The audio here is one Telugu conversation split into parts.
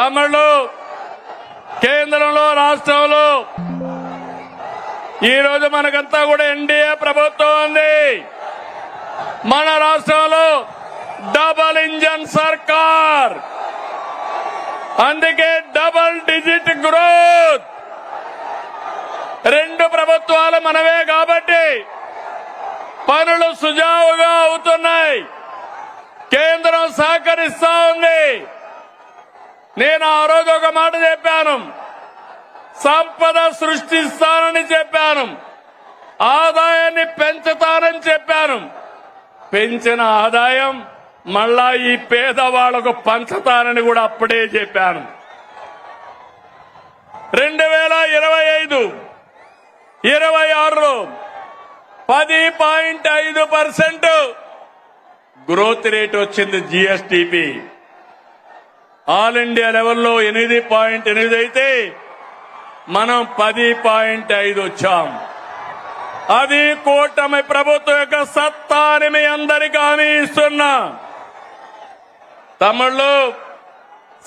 తమిళు కేంద్రంలో రాష్ట్రంలో. ఈరోజు మనకంతా కూడా ఎన్డీఏ ప్రభుత్వం ఉంది. మన రాష్ట్రంలో డబల్ ఇంజన్ సర్కార్. అందుకే డబల్ డిజిట్ గ్రోత్. రెండు ప్రభుత్వాలు మనవే కాబట్టి పనులు సుజావుగా అవుతున్నాయి. కేంద్రం సహకరిస్తా ఉంది. నేను ఆ రోజు ఒక మాట చెప్పాను. సంపద సృష్టిస్తానని చెప్పాను. ఆదాయాన్ని పెంచుతానని చెప్పాను. పెంచిన ఆదాయం మళ్ళా ఈ పేదవాళ్ళకు పంచుతానని కూడా అప్పుడే చెప్పాను. రెండు వేల ఇరవై ఐదు ఇరవై ఆరులో పది పాయింట్ ఐదు పర్సెంట్ గ్రోత్ రేట్ వచ్చింది జిఎస్టిపి. ఆల్ ఇండియా లెవెల్లో ఎనిమిది పాయింట్ ఎనిమిది అయితే మనం పది పాయింట్ ఐదు వచ్చాం. అది కూటమి ప్రభుత్వం యొక్క సత్తా అని మీ అందరికీ హామీ ఇస్తున్నా. తమిళ్ళు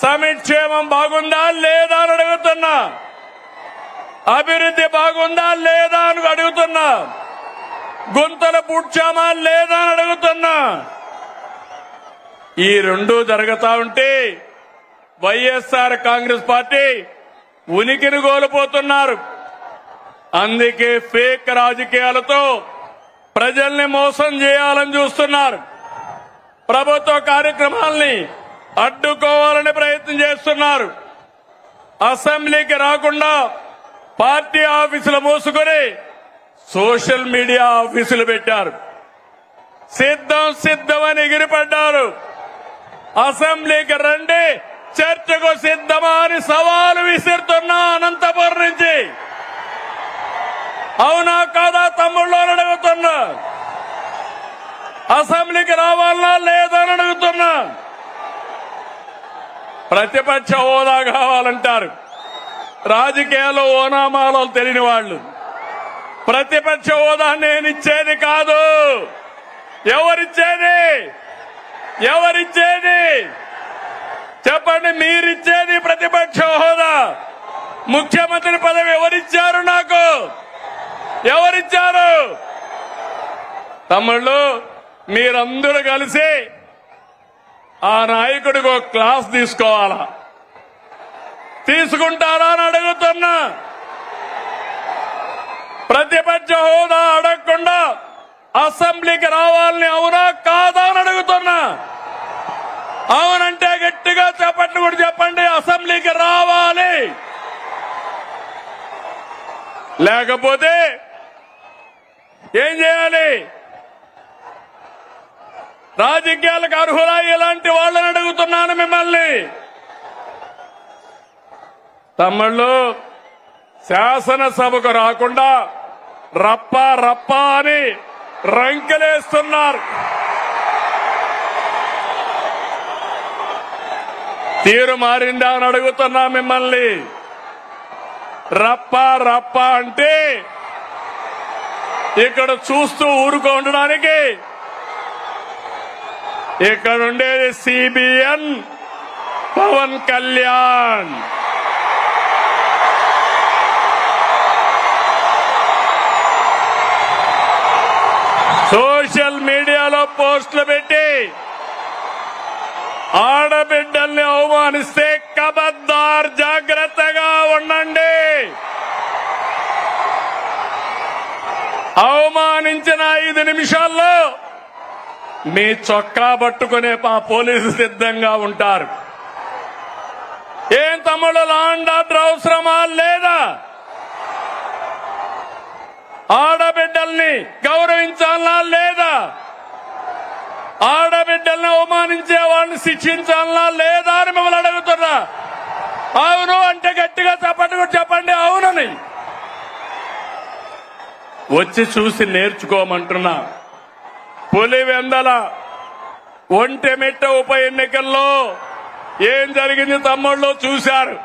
సమిక్షేమం బాగుందా లేదా అని అడుగుతున్నా. అభివృద్ధి బాగుందా లేదా అని అడుగుతున్నా. గుంతలు పుడ్చామా లేదా అని అడుగుతున్నా. ఈ రెండు జరుగుతా ఉంటే వైఎస్ఆర్ కాంగ్రెస్ పార్టీ ఉనికిని కోల్పోతున్నారు. అందుకే ఫేక్ రాజకీయాలతో ప్రజల్ని మోసం చేయాలని చూస్తున్నారు. ప్రభుత్వ కార్యక్రమాల్ని అడ్డుకోవాలని ప్రయత్నం చేస్తున్నారు. అసెంబ్లీకి రాకుండా పార్టీ ఆఫీసులు మూసుకొని సోషల్ మీడియా ఆఫీసులు పెట్టారు. సిద్ధం సిద్ధమని ఎగిరిపడ్డారు. అసెంబ్లీకి రండి. చర్చకు సిద్ధమా అని సవాలు విసిరుతున్నా అనంతపురం నుంచి. అవునా కాదా తమ్ముళ్ళు అని అడుగుతున్నా. అసెంబ్లీకి రావాలా లేదా అని అడుగుతున్నా. ప్రతిపక్ష హోదా కావాలంటారు. రాజకీయాల్లో ఓనామాలో తెలియని వాళ్ళు. ప్రతిపక్ష హోదా నేను ఇచ్చేది కాదు. ఎవరిచ్చేది? ఎవరిచ్చేది? చెప్పండి మీరిచ్చేది ప్రతిపక్ష హోదా. ముఖ్యమంత్రి పదవి ఎవరిచ్చారు నాకు? ఎవరిచ్చారు? తమ్ముళ్ళు మీరందరూ కలిసి ఆ నాయకుడికి ఒక క్లాస్ తీసుకోవాలా? తీసుకుంటారా అని అడుగుతున్నా. ప్రతిపక్ష హోదా అడగకుండా అసెంబ్లీకి రావాలని అవునా కాదా అని అడుగుతున్నా. అవునంటే గట్టిగా చెప్పండి కూడా చెప్పండి. అసెంబ్లీకి రావాలి. లేకపోతే ఏం చేయాలి? రాజకీయాలకు అర్హులా ఇలాంటి వాళ్ళని అడుగుతున్నాను మిమ్మల్ని. తమ్ముళ్ళు శాసనసభకు రాకుండా రప్ప రప్ప అని రంకెలేస్తున్నారు. తీరు మారిందా అని అడుగుతున్నా మిమ్మల్ని. రప్ప రప్ప అంటే ఇక్కడ చూస్తూ ఊరుకో ఉండడానికి. ఇక్కడ ఉండేది సిబిఎన్ పవన్ కళ్యాణ్. సోషల్ మీడియాలో పోస్టులు పెట్టి ఆడబిడ్డల్ని అవమానిస్తే కబద్దార్ జాగ్రత్తగా ఉండండి. అవమానించిన ఐదు నిమిషాల్లో మీ చొక్కా పట్టుకునే మా పోలీసు సిద్ధంగా ఉంటారు. ఏం తమ్ముడు లాండ్ ఆర్డర్ అవసరమా? లేదా? ఆడబిడ్డల్ని గౌరవించాలా? లేదా? ఆడబిడ్డల్ని అవమానించే వాళ్ళని శిక్షించాలా లేదా అని మిమ్మల్ని అడుగుతున్నా. అవును అంటే గట్టిగా చెప్పండి కూడా చెప్పండి అవునని. వచ్చి చూసి నేర్చుకోమంటున్నా. పులివెందల ఒంటెమిట్ట ఉప ఎన్నికల్లో ఏం జరిగింది తమ్ముళ్ళు చూశారు.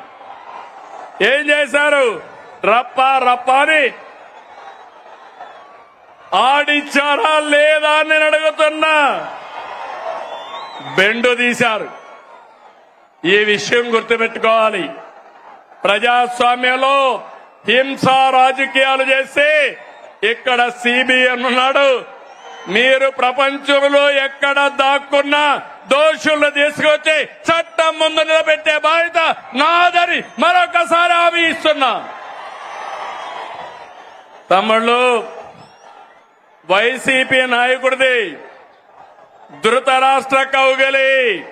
ఏం చేశారు? రప్ప రప్ప అని. ఆడిచ్చారా లేదా అని నేను అడుగుతున్నా. బెండు తీశారు. ఈ విషయం గుర్తుపెట్టుకోవాలి. ప్రజాస్వామ్యంలో హింస రాజకీయాలు చేస్తే ఇక్కడ సిబిఎన్ ఉన్నాడు మీరు ప్రపంచంలో ఎక్కడ దాక్కున్నా దోషులను తీసుకొచ్చి చట్టం ముందు నిలబెట్టే బాధ్యత నాదని మరొకసారి హామీ ఇస్తున్నా. తమ్ముళ్ళు వైసీపీ నాయకుడిది ధృతరాష్ట్ర కౌగలి.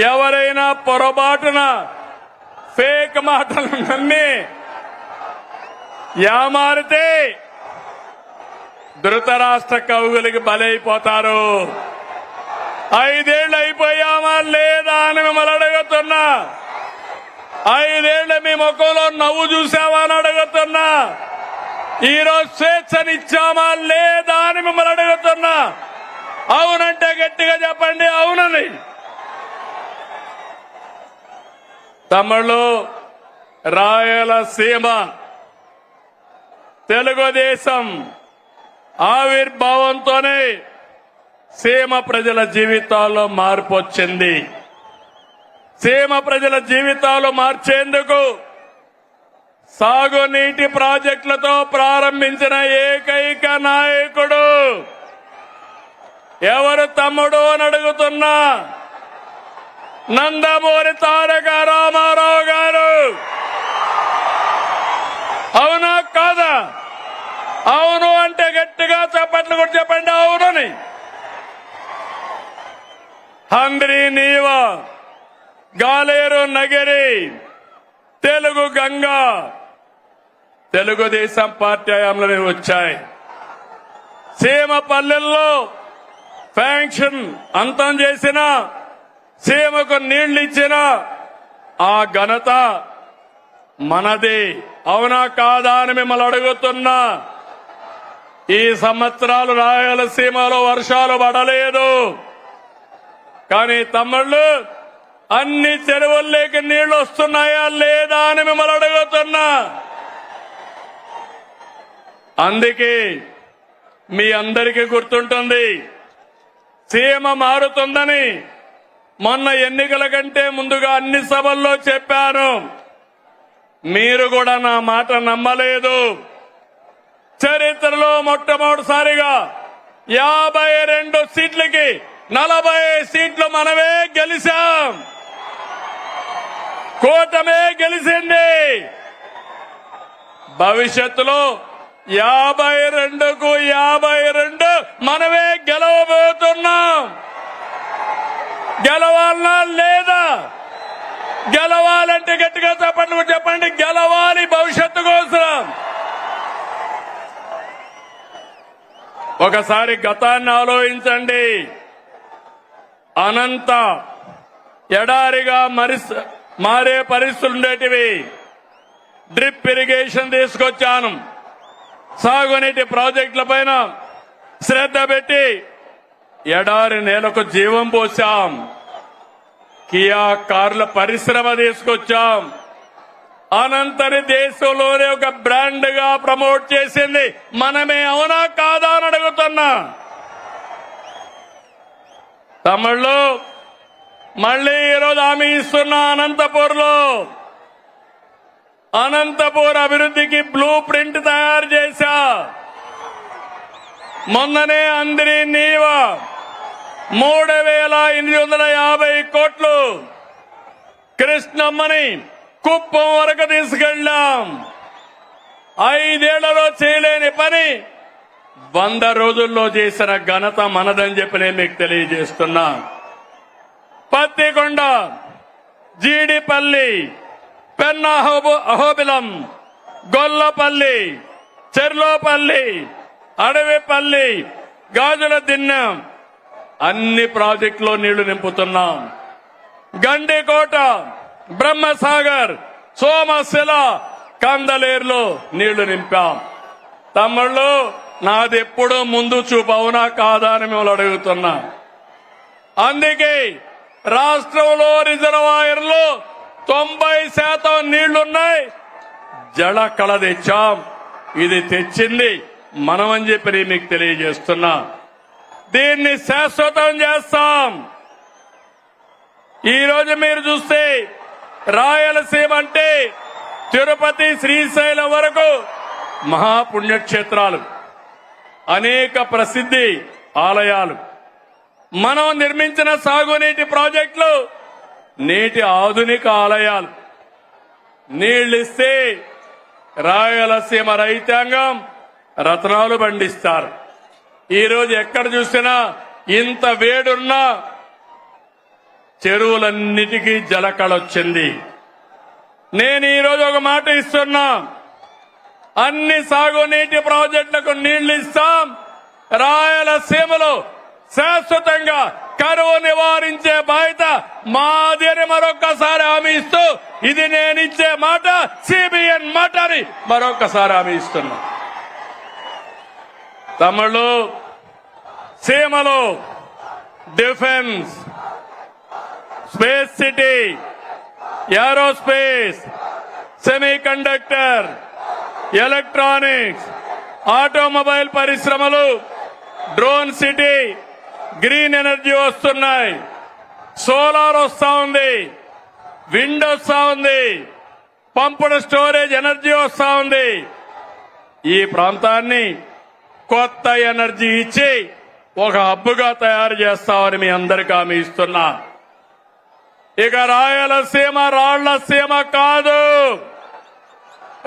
ఎవరైనా పొరపాటున ఫేక్ మాటలు నమ్మి యామారితే ధృతరాష్ట్ర కవుగులకి బలైపోతారు. ఐదేళ్ళు అయిపోయామా లేదా అని మిమ్మల్ని అడుగుతున్నా. ఐదేళ్ళు మీ ముఖంలో నవ్వు చూసావా అని అడుగుతున్నా. ఈరోజు స్వేచ్ఛనిచ్చామా లేదా అని మిమ్మల్ని అడుగుతున్నా. అవునంటే గట్టిగా చెప్పండి అవునని. తమిళు రాయలసీమ తెలుగుదేశం ఆవిర్భావంతోనే సీమ ప్రజల జీవితాల్లో మార్పు వచ్చింది. సీమ ప్రజల జీవితాలు మార్చేందుకు సాగునీటి ప్రాజెక్టులతో ప్రారంభించిన ఏకైక నాయకుడు ఎవరు తమ్ముడు అని అడుగుతున్నా? నందమూరి తారక రామారావు గారు. అవునా కాదా? అవును అంటే గట్టిగా చెప్పట్లు కూడా చెప్పండి అవునని. హంద్రి నీవ గాలేరు నగరి తెలుగు గంగా. తెలుగుదేశం పార్టీ హయాంలో వచ్చాయి. సీమ పల్లెల్లో ఫ్యాంక్షన్ అంతం చేసిన సీమకు నీళ్ళు ఇచ్చిన ఆ ఘనత మనది. అవునా కాదా అని మిమ్మల్ని అడుగుతున్నా. ఈ సంవత్సరాలు రాయలసీమలో వర్షాలు పడలేదు. కానీ తమ్ముళ్ళు అన్ని చెరువుల్లోకి నీళ్ళు వస్తున్నాయా లేదా అని మిమ్మల్ని అడుగుతున్నా. అందుకే మీ అందరికీ గుర్తుంటుంది సీమ మారుతుందని మొన్న ఎన్నికల కంటే ముందుగా అన్ని సభల్లో చెప్పాను. మీరు కూడా నా మాట నమ్మలేదు. చరిత్రలో మొట్టమొదటిసారిగా యాభై రెండు సీట్లకి నలభై సీట్లు మనమే గెలిచాం. కూటమే గెలిచింది. భవిష్యత్తులో యాభై రెండుకు యాభై రెండు మనమే గెలవబోతున్నాం. గెలవాలనా లేదా? గెలవాలంటే గట్టిగా చెప్పండి చెప్పండి. గెలవాలి భవిష్యత్తు కోసం. ఒకసారి గతాన్ని ఆలోచించండి. అనంత ఎడారిగా మరిస్ మారే పరిస్థితులు ఉండేటివి. డ్రిప్ ఇరిగేషన్ తీసుకొచ్చాను. సాగునీటి ప్రాజెక్టుల పైన శ్రద్ధ పెట్టి ఎడారి నేలకు జీవం పోసాం కియా కార్ల పరిశ్రమ తీసుకొచ్చాం. అనంతరి దేశంలోనే ఒక బ్రాండ్గా ప్రమోట్ చేసింది. మనమే అవునా కాదా అని అడుగుతున్నా. తమిళ్ళు మళ్ళీ ఈరోజు హామీ ఇస్తున్నా అనంతపూర్లో అనంతపూర్ అభివృద్ధికి బ్లూ ప్రింట్ తయారు చేశా. మొన్ననే అందరి నీవ మూడు వేల ఎనిమిది వందల యాభై కోట్లు. కృష్ణమ్మని కుప్పం వరకు తీసుకెళ్ళాం. ఐదేళ్ళలో చేయలేని పని వంద రోజుల్లో చేసిన ఘనత మనదని చెప్పి నేను మీకు తెలియజేస్తున్నా. పత్తికొండ జీడిపల్లి పెన్న అహోబిలం గొల్లపల్లి చెర్లోపల్లి అడవిపల్లి గాజుల దిన్నెం. అన్ని ప్రాజెక్టులో నీళ్ళు నింపుతున్నాం. గండికోట బ్రహ్మసాగర్ సోమశిల కందలేరులో నీళ్ళు నింపాం. తమ్ముళ్ళు నాది ఎప్పుడూ ముందు చూపు అవునా కాదా అని మిమ్మల్ని అడుగుతున్నా. అందుకే రాష్ట్రంలో రిజర్వాయర్లు తొంభై శాతం నీళ్ళున్నాయి. జల కళ తెచ్చాం. ఇది తెచ్చింది మనమని చెప్పి మీకు తెలియజేస్తున్నా. దీన్ని శాశ్వతం చేస్తాం. ఈరోజు మీరు చూస్తే రాయలసీమ అంటే తిరుపతి శ్రీశైలం వరకు మహాపుణ్యక్షేత్రాలు అనేక ప్రసిద్ధి ఆలయాలు. మనం నిర్మించిన సాగునీటి ప్రాజెక్టులు నేటి ఆధునిక ఆలయాలు. నీళ్ళిస్తే రాయలసీమ రైతాంగం రత్నాలు పండిస్తారు. ఈరోజు ఎక్కడ చూసినా ఇంత వేడున్నా చెరువులన్నిటికీ జలకళొచ్చింది. నేను ఈరోజు ఒక మాట ఇస్తున్నా. అన్ని సాగునీటి ప్రాజెక్టులకు నీళ్ళు ఇస్తాం రాయలసీమలో శాశ్వతంగా కరువు నివారించే బాధ్యత మాది అని మరొక్కసారి హామీ ఇస్తూ ఇది నేను ఇచ్చే మాట సిబిఎన్ మాట అని మరొక్కసారి హామీ ఇస్తున్నా. తమిళు సీమలు defence space city aerospace semiconductor electronics automobile పరిశ్రమలు డ్రోన్ సిటీ గ్రీన్ ఎనర్జీ వస్తున్నాయి. సోలార్ వస్తా ఉంది. విండ్ వస్తా ఉంది. పంపుడు స్టోరేజ్ ఎనర్జీ వస్తా ఉంది. ఈ ప్రాంతాన్ని కొత్త ఎనర్జీ ఇచ్చి ఒక హబ్బుగా తయారు చేస్తామని మీ అందరికీ హామీ ఇస్తున్నా. ఇక రాయలసీమ రాళ్ళసీమ కాదు.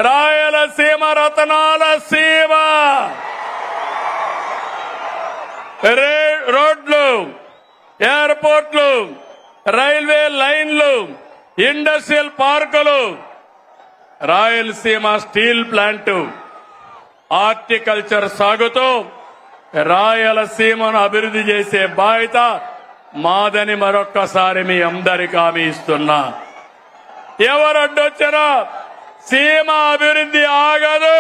రాయలసీమ రతనాల సీమ. రే- ఎయిర్పోర్ట్లు రైల్వే లైన్లు ఇండస్ట్రియల్ పార్కులు రాయలసీమ స్టీల్ ప్లాంట్ హార్టికల్చర్ సాగుతూ రాయలసీమను అభివృద్ధి చేసే బాధ్యత మాదని మరొక్కసారి మీ అందరికి హామీ ఇస్తున్నా. ఎవరు అడ్డొచ్చినా సీమ అభివృద్ధి ఆగదు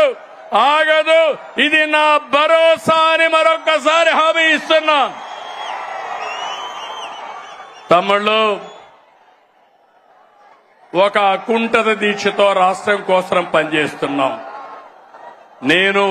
ఆగదు. ఇది నా భరోసా అని మరొక్కసారి హామీ ఇస్తున్నా. తమ్ముళ్ళు ఒక అకుంఠత దీక్షతో రాష్ట్రం కోసం పనిచేస్తున్నాం. నేను